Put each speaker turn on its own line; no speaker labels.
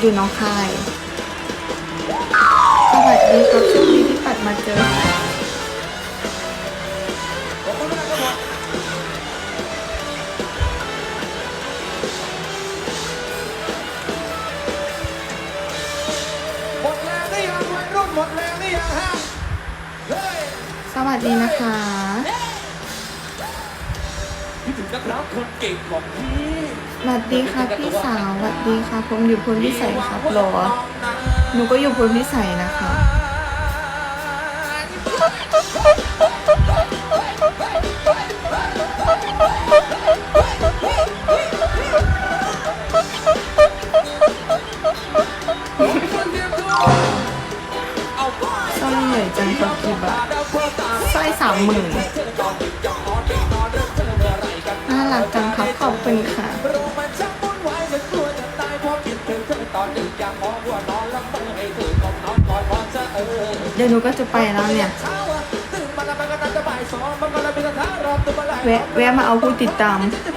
อยู่หน้องคาย สวัสดีครับโชคดีที่ปัดมาเจอ
หมดแรงหรือยังวัยรุ่นหมดแรงหรือยังฮะเฮ้ย
สวัสดีนะคะ
คิดถึงนักร้องคนเก่งของพี่
สวัสดีค่ะพี่สาวสวัสดีค่ะ ผมอยู่พลพิสัยครับหรอ หนูก็อยู่พลพิสัยนะคะ สร้อยใหญ่จังครับกี่บาทสร้อยสามหมื่นน่ารักจังครับขอบคุณค่ะ
เธอตอนดึกอยากขอหัวนอนแล้วเปิดให้เธอกอดนอนกอดพอจะเออ
เดี๋ยวหนูก็จะไปแล้วเนี่ย
เช้าอะตื่นมาแล้วมันก็น่าจะบ่ายสองมันก็เลยเป็นกระทะรอบตัวมาหลาย
แวะแวะมาเอาผู้ติดตามเพ